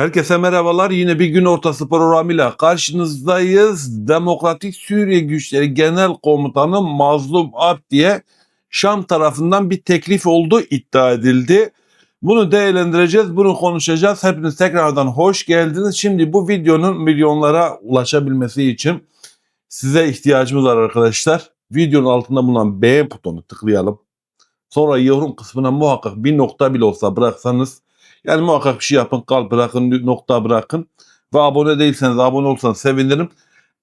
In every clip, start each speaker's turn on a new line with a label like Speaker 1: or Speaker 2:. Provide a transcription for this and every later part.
Speaker 1: Herkese merhabalar. Yine bir gün ortası programıyla karşınızdayız. Demokratik Suriye Güçleri Genel Komutanı Mazlum Abdi'ye Şam tarafından bir teklif olduğu iddia edildi. Bunu değerlendireceğiz, bunu konuşacağız. Hepiniz tekrardan hoş geldiniz. Şimdi bu videonun milyonlara ulaşabilmesi için size ihtiyacımız var arkadaşlar. Videonun altında bulunan beğen butonu tıklayalım. Sonra yorum kısmına muhakkak bir nokta bile olsa bıraksanız yani muhakkak bir şey yapın, kalp bırakın, nokta bırakın. Ve abone değilseniz abone olsanız sevinirim.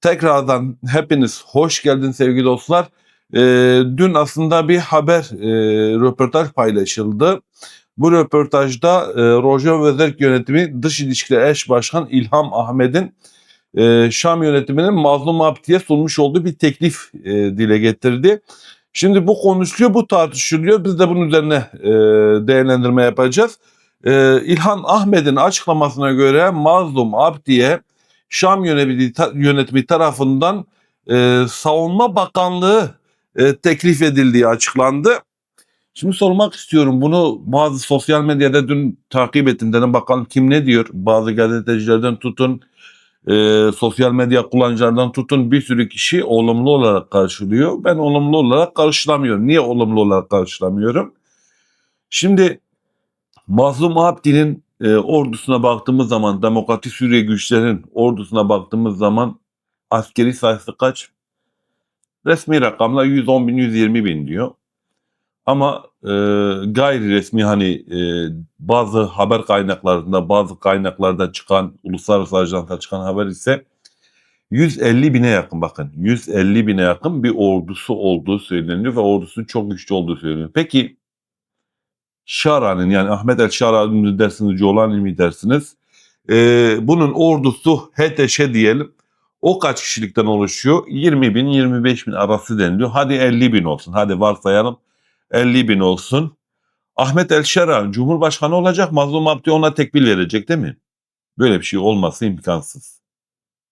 Speaker 1: Tekrardan hepiniz hoş geldiniz sevgili dostlar. Ee, dün aslında bir haber, e, röportaj paylaşıldı. Bu röportajda e, Rojo Vezerk yönetimi Dış İlişkiler Eş Başkan İlham Ahmet'in e, Şam yönetiminin Mazlum Abdi'ye sunmuş olduğu bir teklif e, dile getirdi. Şimdi bu konuşuluyor, bu tartışılıyor. Biz de bunun üzerine e, değerlendirme yapacağız. Ee, İlhan Ahmet'in açıklamasına göre Mazlum Abdi'ye Şam yönetimi, tarafından e, Savunma Bakanlığı e, teklif edildiği açıklandı. Şimdi sormak istiyorum bunu bazı sosyal medyada dün takip ettim dedim bakalım kim ne diyor. Bazı gazetecilerden tutun, e, sosyal medya kullanıcılardan tutun bir sürü kişi olumlu olarak karşılıyor. Ben olumlu olarak karşılamıyorum. Niye olumlu olarak karşılamıyorum? Şimdi Mazlum Abdi'nin e, ordusuna baktığımız zaman, Demokratik Suriye güçlerinin ordusuna baktığımız zaman askeri sayısı kaç? Resmi rakamla 110 bin, 120 bin diyor. Ama e, gayri resmi hani e, bazı haber kaynaklarında, bazı kaynaklarda çıkan, uluslararası ajanslar çıkan haber ise 150 bine yakın bakın. 150 bine yakın bir ordusu olduğu söyleniyor ve ordusunun çok güçlü olduğu söyleniyor. Peki Şara'nın yani Ahmet El mı dersiniz, Colani mi dersiniz? Ee, bunun ordusu HTŞ diyelim. O kaç kişilikten oluşuyor? 20 bin, 25 bin arası deniliyor. Hadi 50 bin olsun. Hadi varsayalım 50 bin olsun. Ahmet El Şara Cumhurbaşkanı olacak. Mazlum Abdi ona tekbil verecek değil mi? Böyle bir şey olması imkansız.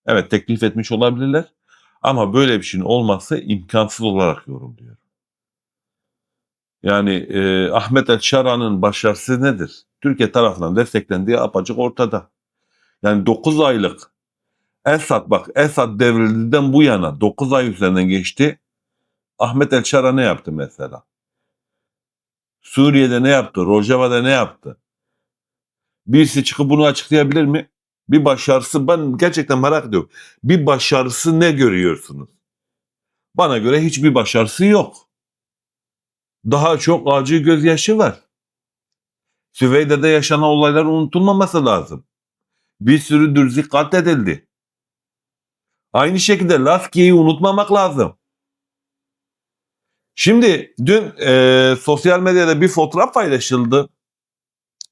Speaker 1: Evet teklif etmiş olabilirler. Ama böyle bir şeyin olması imkansız olarak yorumluyor. Yani e, Ahmet El Şara'nın başarısı nedir? Türkiye tarafından desteklendiği apaçık ortada. Yani 9 aylık Esad bak Esad devrildiğinden bu yana 9 ay üzerinden geçti. Ahmet El Şara ne yaptı mesela? Suriye'de ne yaptı? Rojava'da ne yaptı? Birisi çıkıp bunu açıklayabilir mi? Bir başarısı ben gerçekten merak ediyorum. Bir başarısı ne görüyorsunuz? Bana göre hiçbir başarısı yok daha çok acı gözyaşı var. Süveyde'de yaşanan olaylar unutulmaması lazım. Bir sürü dürzi katledildi. Aynı şekilde Laskiye'yi unutmamak lazım. Şimdi dün e, sosyal medyada bir fotoğraf paylaşıldı.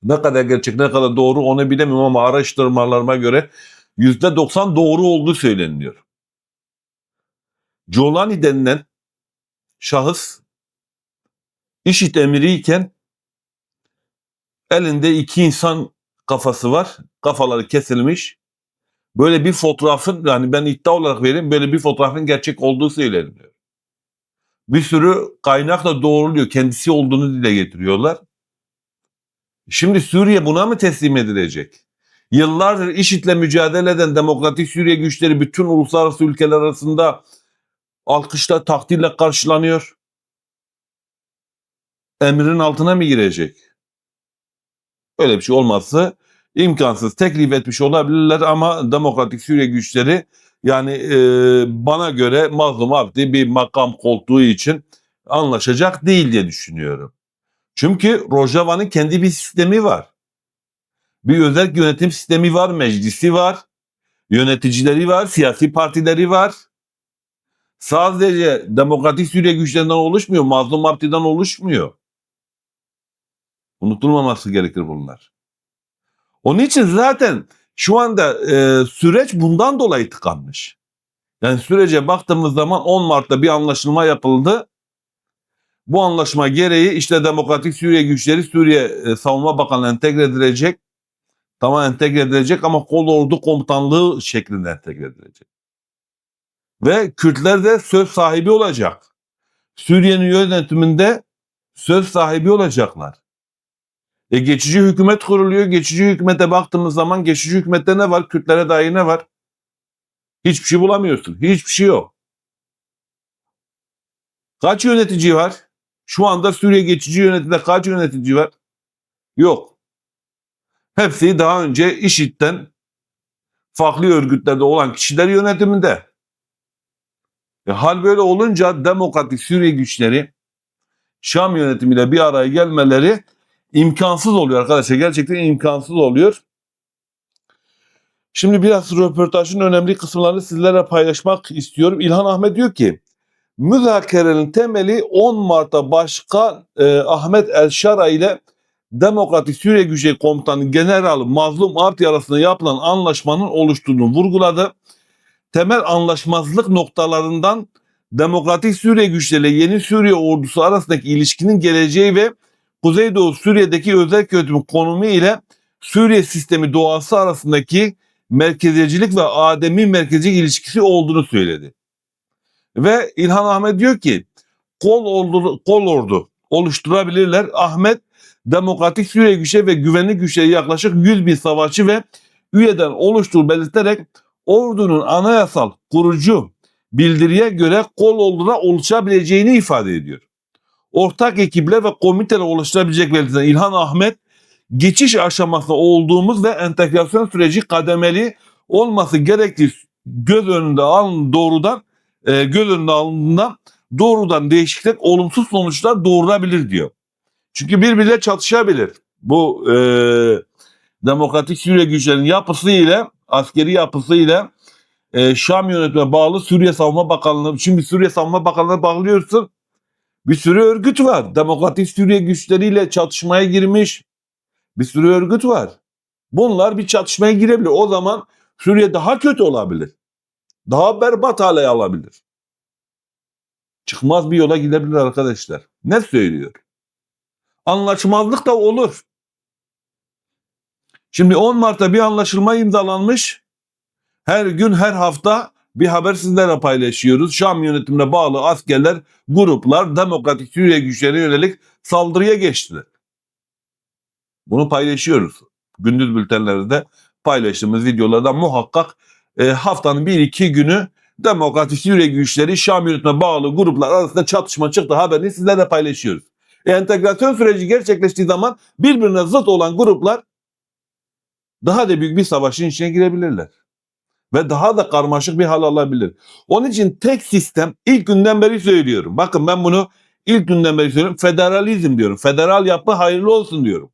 Speaker 1: Ne kadar gerçek ne kadar doğru onu bilemiyorum ama araştırmalarıma göre %90 doğru olduğu söyleniyor. Jolani denilen şahıs IŞİD emiriyken elinde iki insan kafası var. Kafaları kesilmiş. Böyle bir fotoğrafın yani ben iddia olarak vereyim böyle bir fotoğrafın gerçek olduğu söyleniyor. Bir sürü kaynak da doğruluyor. Kendisi olduğunu dile getiriyorlar. Şimdi Suriye buna mı teslim edilecek? Yıllardır IŞİD'le mücadele eden Demokratik Suriye güçleri bütün uluslararası ülkeler arasında alkışla, takdirle karşılanıyor emrin altına mı girecek? Öyle bir şey olmazsa imkansız. Teklif etmiş olabilirler ama Demokratik Suriye güçleri yani e, bana göre Mazlum Abdi bir makam koltuğu için anlaşacak değil diye düşünüyorum. Çünkü Rojava'nın kendi bir sistemi var. Bir özel yönetim sistemi var, meclisi var, yöneticileri var, siyasi partileri var. Sadece Demokratik Suriye güçlerinden oluşmuyor, Mazlum Abdi'den oluşmuyor. Unutulmaması gerekir bunlar. Onun için zaten şu anda e, süreç bundan dolayı tıkanmış. Yani sürece baktığımız zaman 10 Mart'ta bir anlaşılma yapıldı. Bu anlaşma gereği işte Demokratik Suriye güçleri Suriye e, Savunma Bakanlığı entegre edilecek. Tamam entegre edilecek ama kol ordu komutanlığı şeklinde entegre edilecek. Ve Kürtler de söz sahibi olacak. Suriye'nin yönetiminde söz sahibi olacaklar. E geçici hükümet kuruluyor. Geçici hükümete baktığımız zaman geçici hükümette ne var? Kürtlere dair ne var? Hiçbir şey bulamıyorsun. Hiçbir şey yok. Kaç yönetici var? Şu anda Suriye geçici yönetimde kaç yönetici var? Yok. Hepsi daha önce IŞİD'den farklı örgütlerde olan kişiler yönetiminde. E, hal böyle olunca demokratik Suriye güçleri Şam yönetimiyle bir araya gelmeleri imkansız oluyor arkadaşlar. Gerçekten imkansız oluyor. Şimdi biraz röportajın önemli kısımlarını sizlerle paylaşmak istiyorum. İlhan Ahmet diyor ki müzakerenin temeli 10 Mart'ta Başkan e, Ahmet Elşara ile Demokratik Suriye Güçleri Komutanı General Mazlum Arti arasında yapılan anlaşmanın oluştuğunu vurguladı. Temel anlaşmazlık noktalarından Demokratik Suriye Güçleri ile Yeni Suriye Ordusu arasındaki ilişkinin geleceği ve Kuzeydoğu Suriye'deki özel yönetim konumu ile Suriye sistemi doğası arasındaki merkezcilik ve ademi merkezcilik ilişkisi olduğunu söyledi. Ve İlhan Ahmet diyor ki kol ordu, kol ordu oluşturabilirler. Ahmet Demokratik Suriye güçleri ve güvenlik güçleri yaklaşık 100 bin savaşçı ve üyeden oluştuğu belirterek ordunun anayasal kurucu bildiriye göre kol orduna oluşabileceğini ifade ediyor. Ortak ekipler ve komiteler oluşturabilecek belirtilen İlhan Ahmet geçiş aşamasında olduğumuz ve entegrasyon süreci kademeli olması gerektiği göz önünde alın doğrudan e, göz önünde alındığında doğrudan değişiklik olumsuz sonuçlar doğurabilir diyor. Çünkü birbiriyle çatışabilir. Bu e, demokratik Suriye güçlerinin yapısı ile askeri yapısı ile e, Şam yönetimine bağlı Suriye Savunma Bakanlığı. Şimdi Suriye Savunma Bakanlığı'na bağlıyorsun. Bir sürü örgüt var. Demokratik Suriye güçleriyle çatışmaya girmiş bir sürü örgüt var. Bunlar bir çatışmaya girebilir. O zaman Suriye daha kötü olabilir. Daha berbat hale alabilir. Çıkmaz bir yola gidebilir arkadaşlar. Ne söylüyor? Anlaşmazlık da olur. Şimdi 10 Mart'ta bir anlaşılma imzalanmış. Her gün her hafta bir haber sizlere paylaşıyoruz. Şam yönetimine bağlı askerler, gruplar Demokratik Suriye güçlerine yönelik saldırıya geçtiler. Bunu paylaşıyoruz. Gündüz bültenlerde paylaştığımız videolarda muhakkak e, haftanın bir iki günü Demokratik Suriye güçleri Şam yönetimine bağlı gruplar arasında çatışma çıktı haberini sizlerle paylaşıyoruz. E, entegrasyon süreci gerçekleştiği zaman birbirine zıt olan gruplar daha da büyük bir savaşın içine girebilirler. Ve daha da karmaşık bir hal alabilir. Onun için tek sistem ilk günden beri söylüyorum. Bakın ben bunu ilk günden beri söylüyorum. Federalizm diyorum. Federal yapı hayırlı olsun diyorum.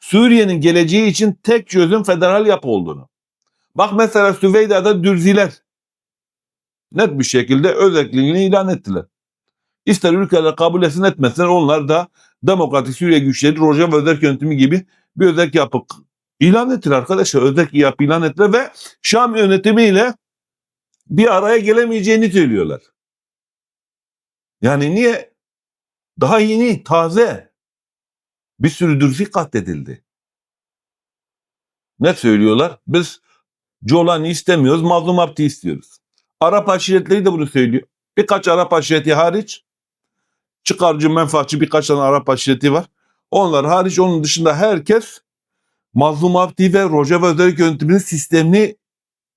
Speaker 1: Suriye'nin geleceği için tek çözüm federal yapı olduğunu. Bak mesela Süveyda'da Dürziler net bir şekilde özelliğini ilan ettiler. İster ülkeler kabul etsin etmesinler onlar da Demokratik Suriye güçleri Rojava özel yönetimi gibi bir özel yapı ilan ettiler arkadaşlar. Özel yapı ilan ettiler ve Şam yönetimiyle bir araya gelemeyeceğini söylüyorlar. Yani niye? Daha yeni, taze. Bir sürü dürzi katledildi. Ne söylüyorlar? Biz Colani istemiyoruz, Mazlum Abdi istiyoruz. Arap aşiretleri de bunu söylüyor. Birkaç Arap aşireti hariç, çıkarcı, menfaatçi birkaç tane Arap aşireti var. Onlar hariç onun dışında herkes Mazlum Abdi ve Rojava özel yönetiminin sistemini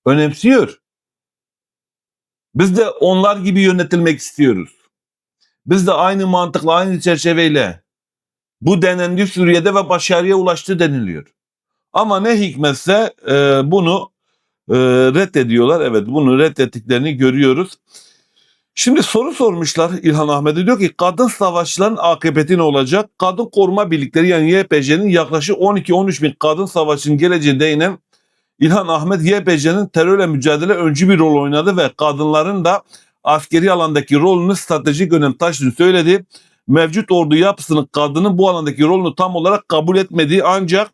Speaker 1: önemsiyor. Biz de onlar gibi yönetilmek istiyoruz. Biz de aynı mantıkla, aynı çerçeveyle bu denendi Suriye'de ve başarıya ulaştı deniliyor. Ama ne hikmetse e, bunu e, reddediyorlar. Evet bunu reddettiklerini görüyoruz. Şimdi soru sormuşlar İlhan Ahmet'e diyor ki kadın savaşçıların akıbeti ne olacak? Kadın koruma birlikleri yani YPJ'nin yaklaşık 12-13 bin kadın savaşçının geleceğine değinen İlhan Ahmet YPJ'nin terörle mücadele öncü bir rol oynadı ve kadınların da askeri alandaki rolünü stratejik önem taşıdığını söyledi. Mevcut ordu yapısının kadının bu alandaki rolünü tam olarak kabul etmediği ancak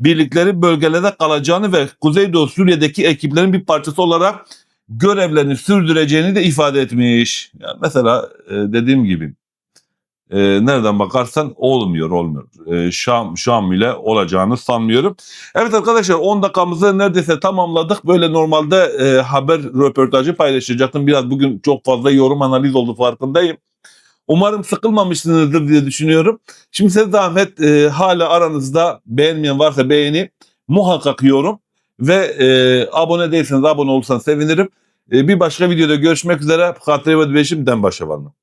Speaker 1: birlikleri bölgelerde kalacağını ve Kuzeydoğu Suriye'deki ekiplerin bir parçası olarak görevlerini sürdüreceğini de ifade etmiş. Yani mesela e, dediğim gibi e, nereden bakarsan olmuyor olmuyor. E, Şam Şam ile olacağını sanmıyorum. Evet arkadaşlar 10 dakikamızı neredeyse tamamladık. Böyle normalde haber röportajı paylaşacaktım. Biraz bugün çok fazla yorum analiz oldu farkındayım. Umarım sıkılmamışsınızdır diye düşünüyorum. Şimdi size zahmet e, hala aranızda beğenmeyen varsa beğeni muhakkak yorum ve e, abone değilseniz abone olursanız sevinirim. E, bir başka videoda görüşmek üzere. Katri ve Beşim Den Başa var mı?